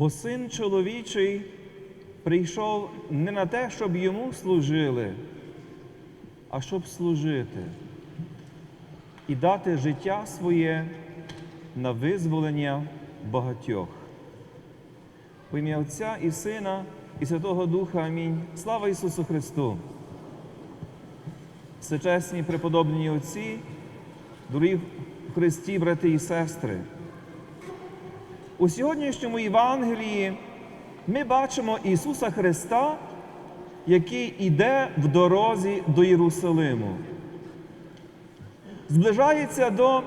Бо син чоловічий прийшов не на те, щоб йому служили, а щоб служити і дати життя своє на визволення багатьох. В ім'я Отця і Сина, і Святого Духа. Амінь. Слава Ісусу Христу! Всечесні преподобні Отці, дорогі Христі, брати і сестри. У сьогоднішньому Євангелії ми бачимо Ісуса Христа, який іде в дорозі до Єрусалиму. Зближається до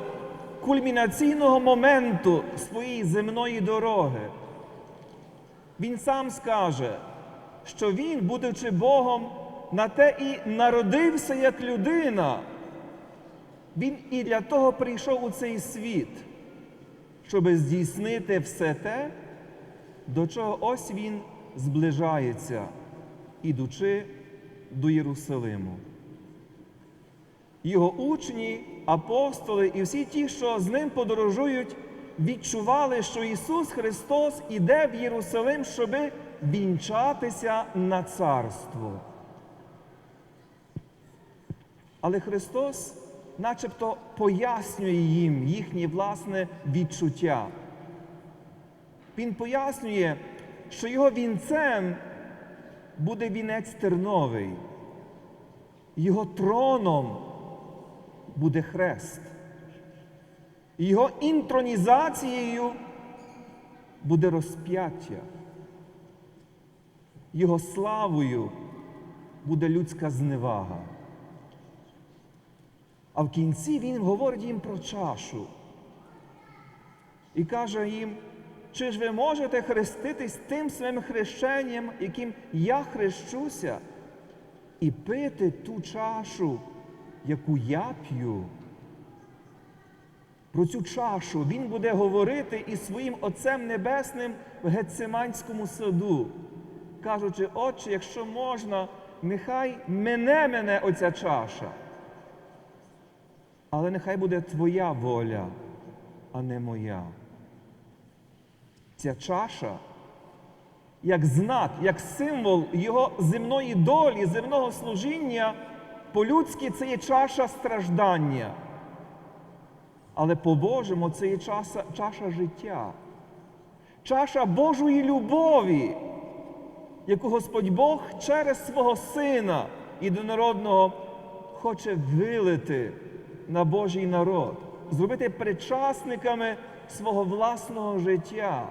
кульмінаційного моменту своєї земної дороги. Він сам скаже, що він, будучи Богом, на те і народився як людина. Він і для того прийшов у цей світ, щоб здійснити все те, до чого ось він зближається, ідучи до Єрусалиму. Його учні, апостоли і всі ті, що з ним подорожують, відчували, що Ісус Христос іде в Єрусалим, щоби вінчатися на царство. Але Христос начебто пояснює їм їхнє власне відчуття. Він пояснює, що його вінцем буде вінець терновий, його троном буде хрест, його інтронізацією буде розп'яття, його славою буде людська зневага. А в кінці він говорить їм про чашу і каже їм, чи ж ви можете хреститись тим своїм хрещенням, яким я хрещуся, і пити ту чашу, яку я п'ю? Про цю чашу він буде говорити із своїм Отцем Небесним в Гециманському саду, кажучи, Отче, якщо можна, нехай мене мене оця чаша. Але нехай буде Твоя воля, а не моя. Ця чаша, як знак, як символ його земної долі, земного служіння, по-людськи це є чаша страждання. Але по-божому це є чаша, чаша життя, чаша Божої любові, яку Господь Бог через свого Сина єдинородного хоче вилити на Божий народ, зробити причасниками свого власного життя,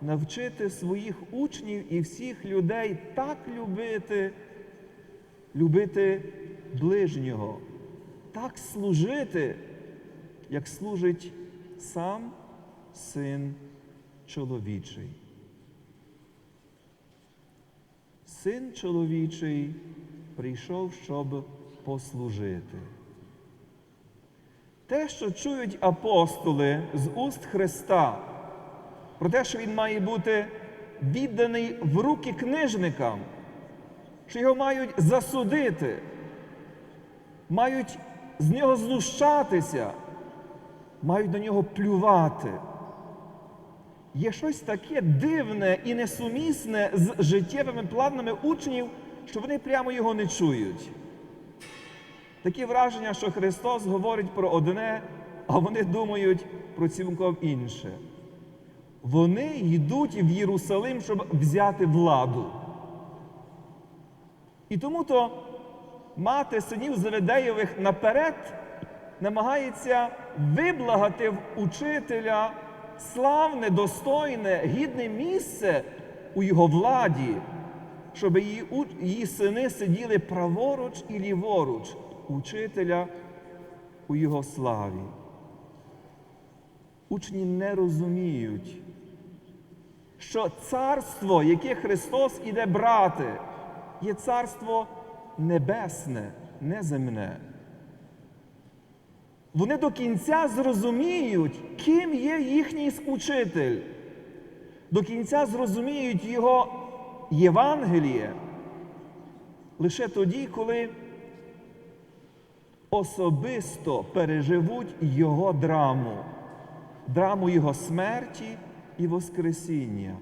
навчити своїх учнів і всіх людей так любити, любити ближнього, так служити, як служить сам син чоловічий. Син чоловічий прийшов, щоб послужити. Те, що чують апостоли з уст Христа, про те, що Він має бути відданий в руки книжникам, що його мають засудити, мають з нього знущатися, мають на нього плювати. Є щось таке дивне і несумісне з життєвими планами учнів, що вони прямо його не чують. Такі враження, що Христос говорить про одне, а вони думають про цілком інше. Вони йдуть в Єрусалим, щоб взяти владу. І тому то мати синів Заведеєвих наперед намагається виблагати в учителя славне, достойне, гідне місце у його владі, щоб її, її сини сиділи праворуч і ліворуч учителя у його славі. Учні не розуміють, що царство, яке Христос іде брати, є царство небесне, не земне. Вони до кінця зрозуміють, ким є їхній учитель. До кінця зрозуміють його Євангеліє лише тоді, коли особисто переживуть Його драму, драму Його смерті і Воскресіння.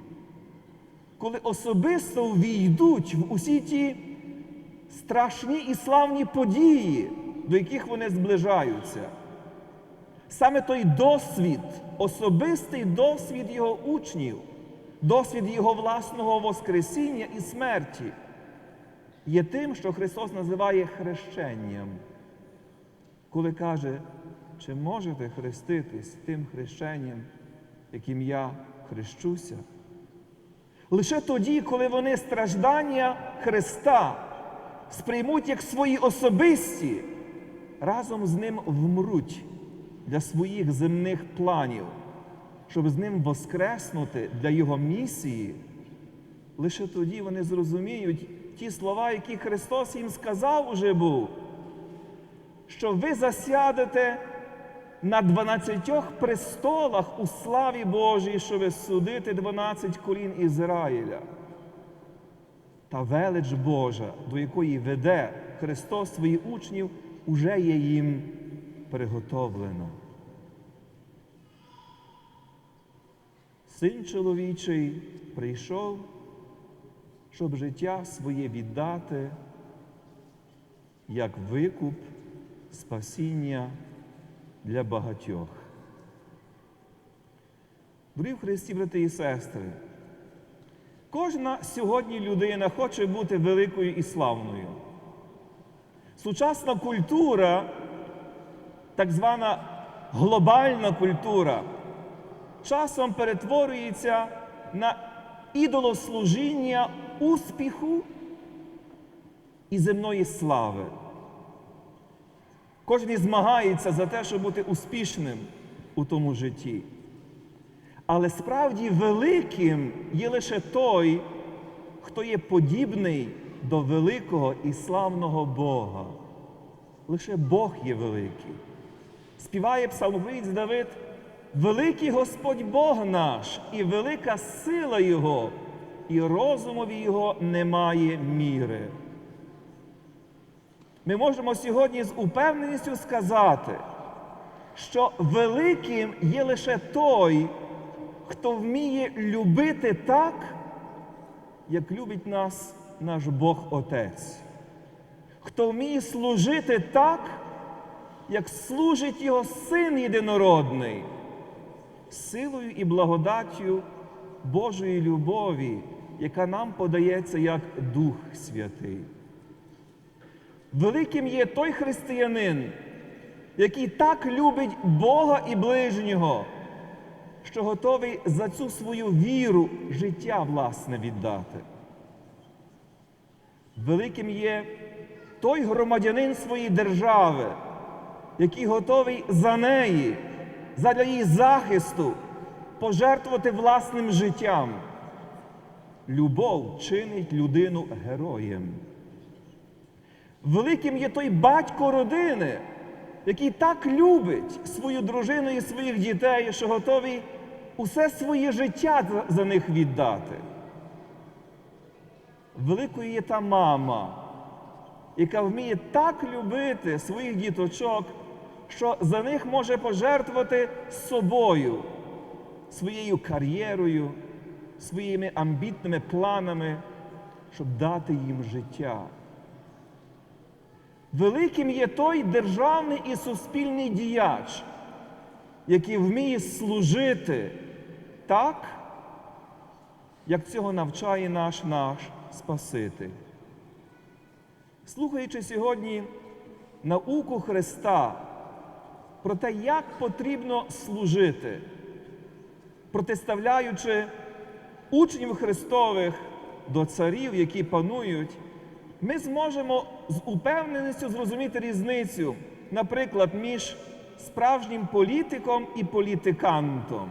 коли особисто ввійдуть в усі ті страшні і славні події, до яких вони зближаються. Саме той досвід, особистий досвід його учнів, досвід його власного Воскресіння і смерті, є тим, що Христос називає хрещенням, коли каже, чи можете хреститись тим хрещенням, яким я хрещуся? Лише тоді, коли вони страждання Христа сприймуть як свої особисті, разом з ним вмруть для своїх земних планів, щоб з ним воскреснути для Його місії, лише тоді вони зрозуміють ті слова, які Христос їм сказав уже був, що ви засядете на дванадцятьох престолах у славі Божій, щоб судити дванадцять колін Ізраїля. Та велич Божа, до якої веде Христос своїх учнів, уже є їм приготовлено. Син чоловічий прийшов, щоб життя своє віддати, як викуп спасіння для багатьох. Дорогі Христі, брати і сестри, кожна сьогодні людина хоче бути великою і славною. Сучасна культура, так звана глобальна культура, часом перетворюється на ідолослужіння успіху і земної слави. Кожен змагається за те, щоб бути успішним у тому житті. Але справді великим є лише той, хто є подібний до великого і славного Бога. Лише Бог є великий. Співає псалмовець Давид, великий Господь Бог наш, і велика сила Його, і розумові Його немає міри. Ми можемо сьогодні з упевненістю сказати, що великим є лише той, хто вміє любити так, як любить нас наш Бог Отець, хто вміє служити так, як служить Його Син єдинородний, силою і благодаттю Божої любові, яка нам подається як Дух Святий. Великим є той християнин, який так любить Бога і ближнього, що готовий за цю свою віру життя власне віддати. Великим є той громадянин своєї держави, який готовий за неї, задля її захисту пожертвувати власним життям. Любов чинить людину героєм. Великим є той батько родини, який так любить свою дружину і своїх дітей, що готовий усе своє життя за- них віддати. Великою є та мама, яка вміє так любити своїх діточок, що за них може пожертвувати собою, своєю кар'єрою, своїми амбітними планами, щоб дати їм життя. Великим є той державний і суспільний діяч, який вміє служити так, як цього навчає наш наш Спаситель. Слухаючи сьогодні науку Христа про те, як потрібно служити, протиставляючи учнів Христових до царів, які панують, ми зможемо з упевненістю зрозуміти різницю, наприклад, між справжнім політиком і політикантом.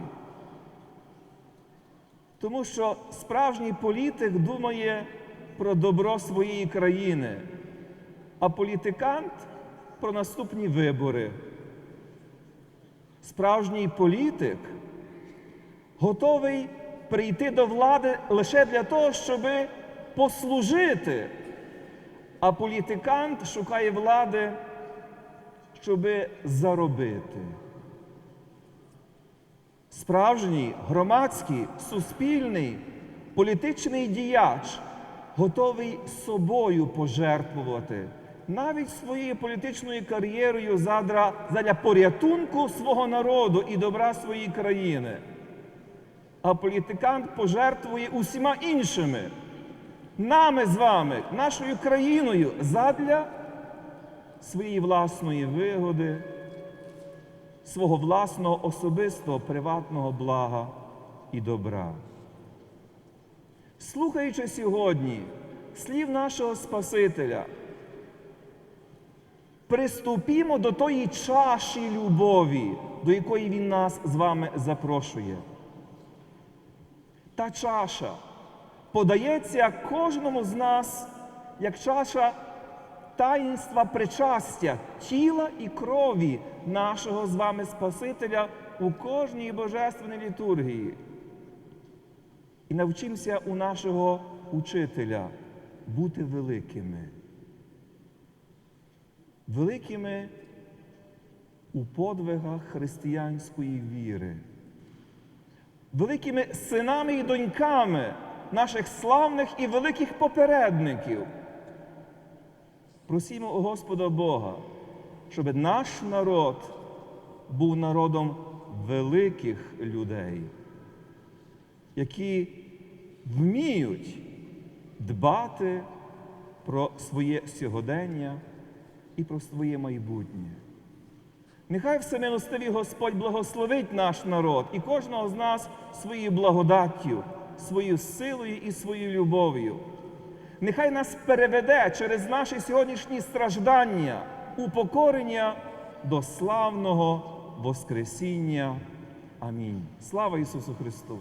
Тому що справжній політик думає про добро своєї країни, а політикант про наступні вибори. Справжній політик готовий прийти до влади лише для того, щоб послужити, а політикант шукає влади, щоб заробити. Справжній, громадський, суспільний політичний діяч готовий собою пожертвувати, навіть своєю політичною кар'єрою задля, задля порятунку свого народу і добра своєї країни. А політикант пожертвує усіма іншими, нами з вами, нашою країною, задля своєї власної вигоди, свого власного особистого приватного блага і добра. Слухаючи сьогодні слів нашого Спасителя, приступімо до тої чаші любові, до якої Він нас з вами запрошує. Та чаша подається кожному з нас як чаша таїнства причастя тіла і крові нашого з вами Спасителя у кожній божественній літургії. І навчимося у нашого учителя бути великими. Великими у подвигах християнської віри, великими синами і доньками наших славних і великих попередників. Просімо у Господа Бога, щоб наш народ був народом великих людей, які вміють дбати про своє сьогодення і про своє майбутнє. Нехай всемилостивий Господь благословить наш народ і кожного з нас своєю благодаттю, своєю силою і своєю любов'ю. Нехай нас переведе через наші сьогоднішні страждання, упокорення до славного Воскресіння. Амінь. Слава Ісусу Христу!